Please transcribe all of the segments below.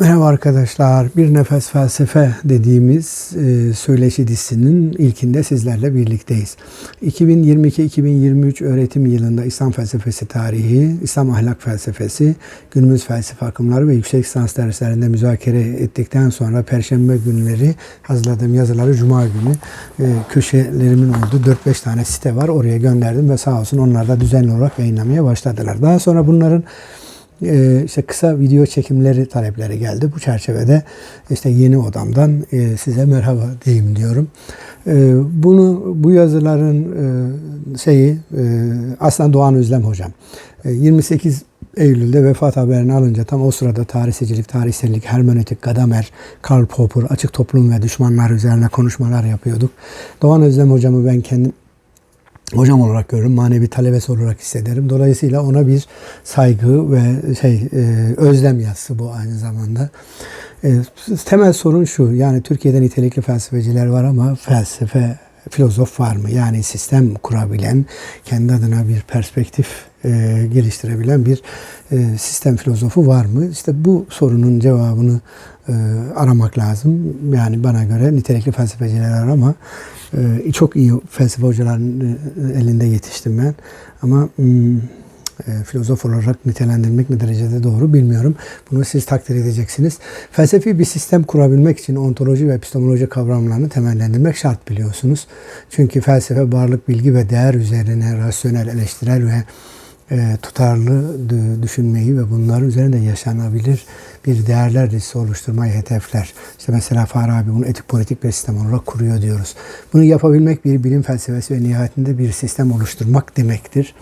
Merhaba arkadaşlar. Bir Nefes Felsefe dediğimiz e, söyleşi dizisinin ilkinde sizlerle birlikteyiz. 2022-2023 öğretim yılında İslam felsefesi tarihi, İslam ahlak felsefesi, günümüz felsefe akımları ve yüksek lisans derslerinde müzakere ettikten sonra Perşembe günleri hazırladığım yazıları Cuma günü e, köşelerimin olduğu 4-5 tane site var. Oraya gönderdim ve sağ olsun onlar da düzenli olarak yayınlamaya başladılar. Daha sonra bunların e, işte kısa video çekimleri talepleri geldi. Bu çerçevede işte yeni odamdan e, size merhaba diyeyim diyorum. E, bunu bu yazıların e, şeyi e, aslında Doğan Özlem hocam. E, 28 Eylül'de vefat haberini alınca tam o sırada tarihsizcilik, tarihsellik, hermenötik, Gadamer, Karl Popper, açık toplum ve düşmanlar üzerine konuşmalar yapıyorduk. Doğan Özlem hocamı ben kendim hocam olarak görürüm, manevi talebesi olarak hissederim. Dolayısıyla ona bir saygı ve şey e, özlem yazısı bu aynı zamanda. E, temel sorun şu, yani Türkiye'de nitelikli felsefeciler var ama felsefe, filozof var mı? Yani sistem kurabilen, kendi adına bir perspektif e, geliştirebilen bir e, sistem filozofu var mı? İşte bu sorunun cevabını e, aramak lazım. Yani bana göre nitelikli felsefeciler ama e, çok iyi felsefe hocalarının e, elinde yetiştim ben. Ama hmm, e, filozof olarak nitelendirmek ne derecede doğru bilmiyorum. Bunu siz takdir edeceksiniz. Felsefi bir sistem kurabilmek için ontoloji ve epistemoloji kavramlarını temellendirmek şart biliyorsunuz. Çünkü felsefe varlık, bilgi ve değer üzerine rasyonel, eleştirel ve tutarlı düşünmeyi ve bunlar üzerinde yaşanabilir bir değerler listesi oluşturmayı hedefler. İşte mesela Farabi bunu etik politik bir sistem olarak kuruyor diyoruz. Bunu yapabilmek bir bilim felsefesi ve nihayetinde bir sistem oluşturmak demektir.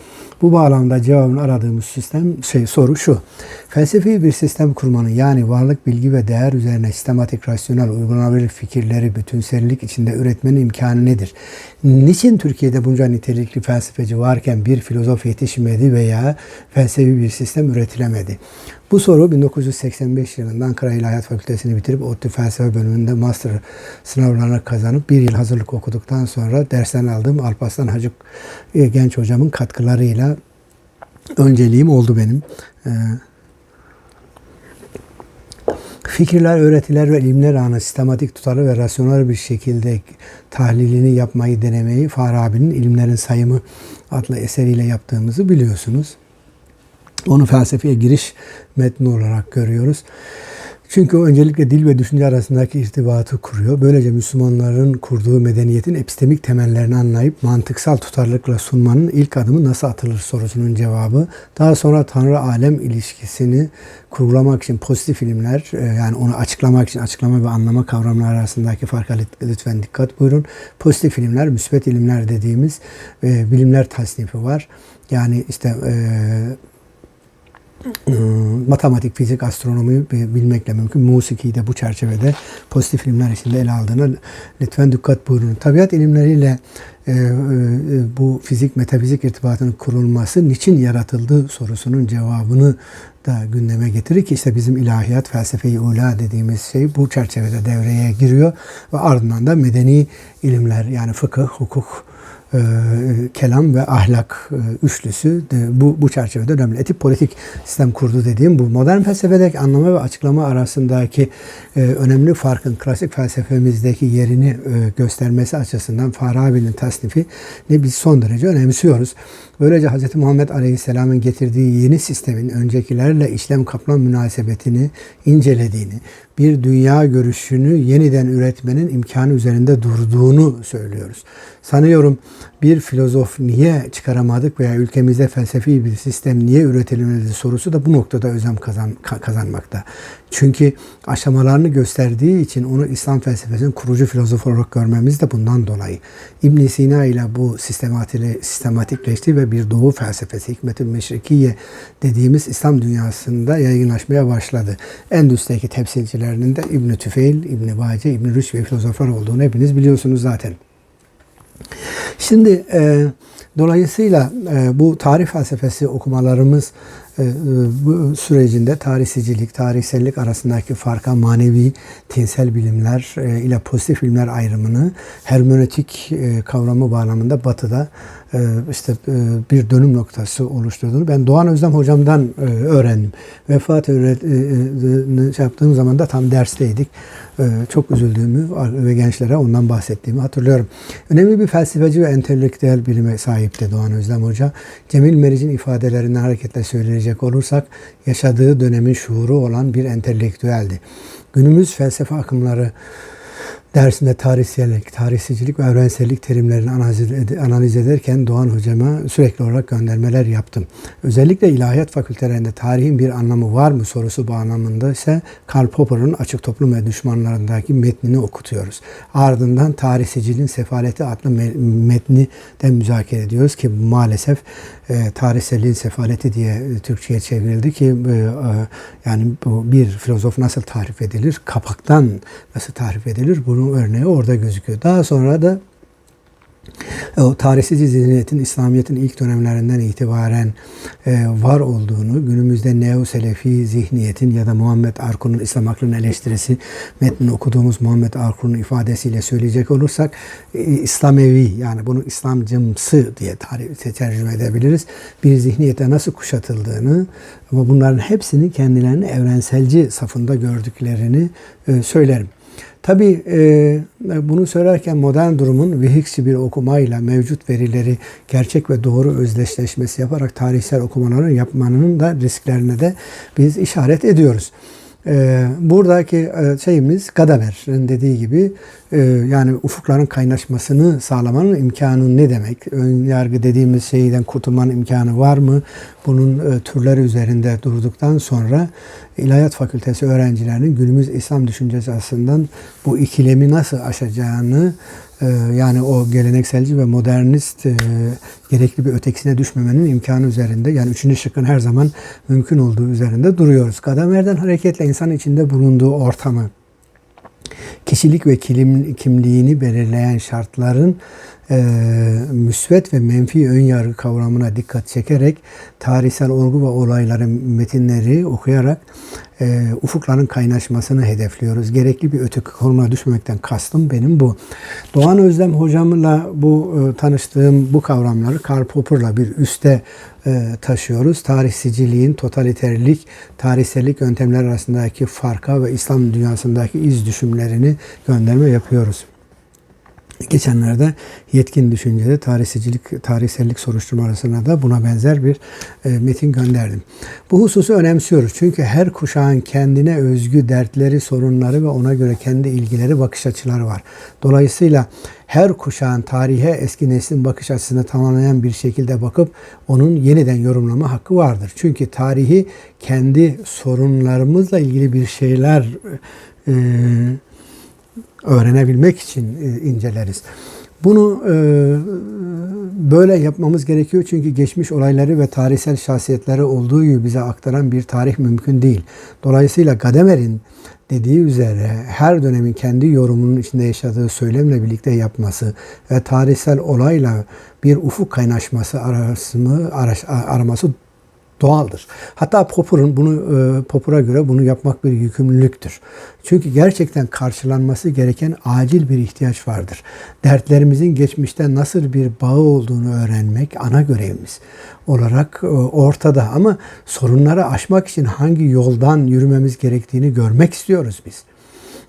Bu bağlamda cevabını aradığımız sistem şey soru şu. Felsefi bir sistem kurmanın yani varlık, bilgi ve değer üzerine sistematik, rasyonel, uygulanabilir fikirleri bütünsellik içinde üretmenin imkanı nedir? Niçin Türkiye'de bunca nitelikli felsefeci varken bir filozof yetişmedi veya felsefi bir sistem üretilemedi? Bu soru 1985 yılında Ankara İlahiyat Fakültesini bitirip ODTÜ Felsefe bölümünde master sınavlarına kazanıp bir yıl hazırlık okuduktan sonra dersten aldığım Alparslan Hacı e, genç hocamın katkılarıyla önceliğim oldu benim. Ee, fikirler, öğretiler ve ilimler anı sistematik, tutarlı ve rasyonel bir şekilde tahlilini yapmayı denemeyi Farabi'nin İlimlerin Sayımı adlı eseriyle yaptığımızı biliyorsunuz. Onu felsefeye giriş metni olarak görüyoruz. Çünkü o öncelikle dil ve düşünce arasındaki irtibatı kuruyor. Böylece Müslümanların kurduğu medeniyetin epistemik temellerini anlayıp mantıksal tutarlılıkla sunmanın ilk adımı nasıl atılır sorusunun cevabı. Daha sonra Tanrı alem ilişkisini kurgulamak için pozitif ilimler e, yani onu açıklamak için açıklama ve anlama kavramları arasındaki farka lütfen dikkat buyurun. Pozitif ilimler, müsbet ilimler dediğimiz e, bilimler tasnifi var. Yani işte e, matematik, fizik, astronomi bilmekle mümkün. Musiki de bu çerçevede pozitif ilimler içinde ele aldığına lütfen dikkat buyurun. Tabiat ilimleriyle e, e, bu fizik, metafizik irtibatının kurulması niçin yaratıldı sorusunun cevabını da gündeme getirir ki işte bizim ilahiyat, felsefeyi ula dediğimiz şey bu çerçevede devreye giriyor ve ardından da medeni ilimler yani fıkıh, hukuk, e, kelam ve ahlak e, üçlüsü de, bu, bu çerçevede önemli. Etik politik sistem kurdu dediğim bu. Modern felsefedeki anlama ve açıklama arasındaki e, önemli farkın klasik felsefemizdeki yerini e, göstermesi açısından Farabi'nin tasnifi ne biz son derece önemsiyoruz. Böylece Hz. Muhammed Aleyhisselam'ın getirdiği yeni sistemin öncekilerle işlem kaplan münasebetini incelediğini, bir dünya görüşünü yeniden üretmenin imkanı üzerinde durduğunu söylüyoruz. Sanıyorum bir filozof niye çıkaramadık veya ülkemizde felsefi bir sistem niye üretilmedi sorusu da bu noktada özlem kazan, kazanmakta. Çünkü aşamalarını gösterdiği için onu İslam felsefesinin kurucu filozof olarak görmemiz de bundan dolayı. ibn Sina ile bu sistematikleşti ve bir doğu felsefesi, hikmet-i meşrikiye dediğimiz İslam dünyasında yaygınlaşmaya başladı. En üstteki temsilcilerinin de İbn Tüfeil, İbn Bace, İbn Rüşd ve filozoflar olduğunu hepiniz biliyorsunuz zaten. Şimdi e, dolayısıyla e, bu tarih felsefesi okumalarımız bu sürecinde tarihsizcilik, tarihsellik arasındaki farka manevi, tinsel bilimler e, ile pozitif bilimler ayrımını hermenötik e, kavramı bağlamında batıda e, işte e, bir dönüm noktası oluşturduğunu ben Doğan Özlem hocamdan e, öğrendim. Vefat e, e, şey yaptığım zaman da tam dersteydik. E, çok üzüldüğümü ve gençlere ondan bahsettiğimi hatırlıyorum. Önemli bir felsefeci ve entelektüel bilime sahipti Doğan Özlem Hoca. Cemil Meriç'in ifadelerinden hareketle söyleyecek olursak yaşadığı dönemin şuuru olan bir entelektüeldi. Günümüz felsefe akımları dersinde tarihsellik, tarihsizcilik ve evrensellik terimlerini analiz, ed- analiz ederken Doğan hocama sürekli olarak göndermeler yaptım. Özellikle ilahiyat fakültelerinde tarihin bir anlamı var mı sorusu bağlamında ise Karl Popper'ın Açık Toplum ve Düşmanlarındaki metnini okutuyoruz. Ardından tarihsizciliğin sefaleti adlı me- metni de müzakere ediyoruz ki maalesef e, tarihselliğin sefaleti diye Türkçe'ye çevrildi ki e, e, yani bu bir filozof nasıl tarif edilir, kapaktan nasıl tarif edilir bunun örneği orada gözüküyor. Daha sonra da o tarihsiz zihniyetin İslamiyet'in ilk dönemlerinden itibaren e, var olduğunu, günümüzde neo-selefi zihniyetin ya da Muhammed Arkun'un İslam aklının eleştirisi metnini okuduğumuz Muhammed Arkun'un ifadesiyle söyleyecek olursak e, İslamevi yani bunu İslamcımsı diye tarih, tercüme edebiliriz. Bir zihniyete nasıl kuşatıldığını ama bunların hepsinin kendilerini evrenselci safında gördüklerini e, söylerim. Tabii e, bunu söylerken modern durumun vehiksi bir okumayla mevcut verileri gerçek ve doğru özdeşleşmesi yaparak tarihsel okumaları yapmanın da risklerine de biz işaret ediyoruz. E, buradaki e, şeyimiz Gadamer'in dediği gibi e, yani ufukların kaynaşmasını sağlamanın imkanı ne demek? Ön yargı dediğimiz şeyden kurtulmanın imkanı var mı? Bunun e, türleri üzerinde durduktan sonra İlahiyat Fakültesi öğrencilerinin günümüz İslam düşüncesi açısından bu ikilemi nasıl aşacağını yani o gelenekselci ve modernist e, gerekli bir ötekisine düşmemenin imkanı üzerinde yani üçüncü şıkkın her zaman mümkün olduğu üzerinde duruyoruz. Gadamer'den hareketle insan içinde bulunduğu ortamı, kişilik ve kilim, kimliğini belirleyen şartların e, müsvet ve menfi ön yargı kavramına dikkat çekerek tarihsel olgu ve olayların metinleri okuyarak e, ufukların kaynaşmasını hedefliyoruz. Gerekli bir öteki konuma düşmemekten kastım benim bu. Doğan Özlem hocamla bu e, tanıştığım bu kavramları Karl Popper'la bir üste e, taşıyoruz. Tarihsiciliğin totaliterlik, tarihsellik yöntemler arasındaki farka ve İslam dünyasındaki iz düşümlerini gönderme yapıyoruz. Geçenlerde yetkin düşüncede tarihsizcilik, tarihsellik soruşturmasına da buna benzer bir e, metin gönderdim. Bu hususu önemsiyoruz. Çünkü her kuşağın kendine özgü dertleri, sorunları ve ona göre kendi ilgileri, bakış açıları var. Dolayısıyla her kuşağın tarihe eski neslin bakış açısını tamamlayan bir şekilde bakıp onun yeniden yorumlama hakkı vardır. Çünkü tarihi kendi sorunlarımızla ilgili bir şeyler e, öğrenebilmek için e, inceleriz. Bunu e, böyle yapmamız gerekiyor çünkü geçmiş olayları ve tarihsel şahsiyetleri olduğu gibi bize aktaran bir tarih mümkün değil. Dolayısıyla Gadamer'in dediği üzere her dönemin kendi yorumunun içinde yaşadığı söylemle birlikte yapması ve tarihsel olayla bir ufuk kaynaşması arasını araması doğaldır. Hatta Popper'ın bunu e, Popper'a göre bunu yapmak bir yükümlülüktür. Çünkü gerçekten karşılanması gereken acil bir ihtiyaç vardır. Dertlerimizin geçmişte nasıl bir bağı olduğunu öğrenmek ana görevimiz olarak e, ortada ama sorunları aşmak için hangi yoldan yürümemiz gerektiğini görmek istiyoruz biz.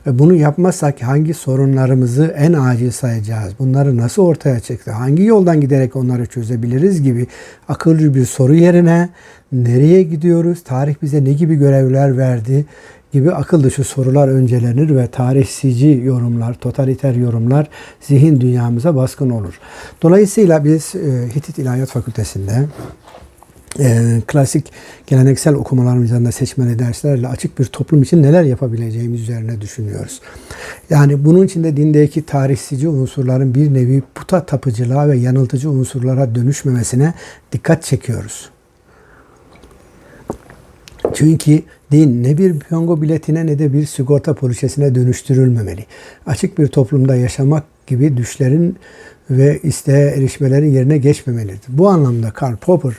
Bunu yapmazsak hangi sorunlarımızı en acil sayacağız? Bunları nasıl ortaya çıktı? Hangi yoldan giderek onları çözebiliriz gibi akılcı bir soru yerine nereye gidiyoruz? Tarih bize ne gibi görevler verdi? gibi akıl dışı sorular öncelenir ve tarihsici yorumlar, totaliter yorumlar zihin dünyamıza baskın olur. Dolayısıyla biz e, Hitit İlahiyat Fakültesi'nde e, klasik geleneksel okumalarımızdan da seçmeli derslerle açık bir toplum için neler yapabileceğimiz üzerine düşünüyoruz. Yani bunun içinde dindeki tarihsici unsurların bir nevi puta tapıcılığa ve yanıltıcı unsurlara dönüşmemesine dikkat çekiyoruz. Çünkü din ne bir piyango biletine ne de bir sigorta poliçesine dönüştürülmemeli. Açık bir toplumda yaşamak gibi düşlerin ve isteğe erişmelerin yerine geçmemelidir. Bu anlamda Karl Popper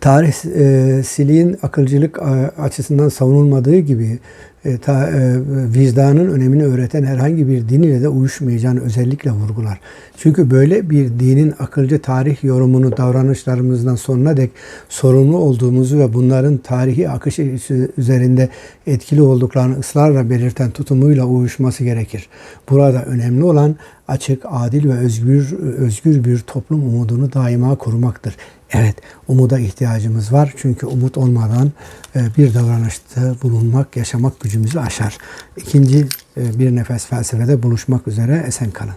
Tarihsiliğin akılcılık e, açısından savunulmadığı gibi e, ta- e, vicdanın önemini öğreten herhangi bir din ile de uyuşmayacağını özellikle vurgular. Çünkü böyle bir dinin akılcı tarih yorumunu davranışlarımızdan sonuna dek sorumlu olduğumuzu ve bunların tarihi akışı üzerinde etkili olduklarını ısrarla belirten tutumuyla uyuşması gerekir. Burada önemli olan açık, adil ve özgür özgür bir toplum umudunu daima korumaktır. Evet, umuda ihtiyacımız var. Çünkü umut olmadan e, bir davranışta bulunmak, yaşamak gücümüzü aşar. İkinci e, bir nefes felsefede buluşmak üzere esen kalın.